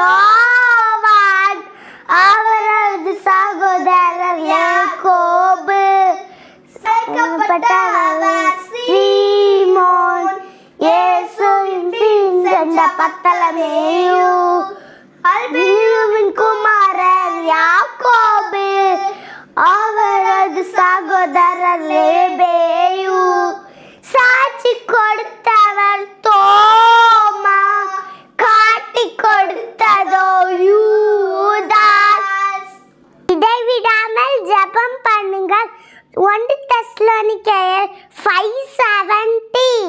யோவான் அவரது சகோதரர் யாக்கோபு. சீமோன் இயேசுவின் பத்தலமேயு அல்பியுவின் குமாரர் யாக்கோபு. அவரது சகோதரர் லேபே பண்ணுங்கள் ஒன்று தெஸ்லோனிக்கேயர் ஃபைவ் செவன்டீன்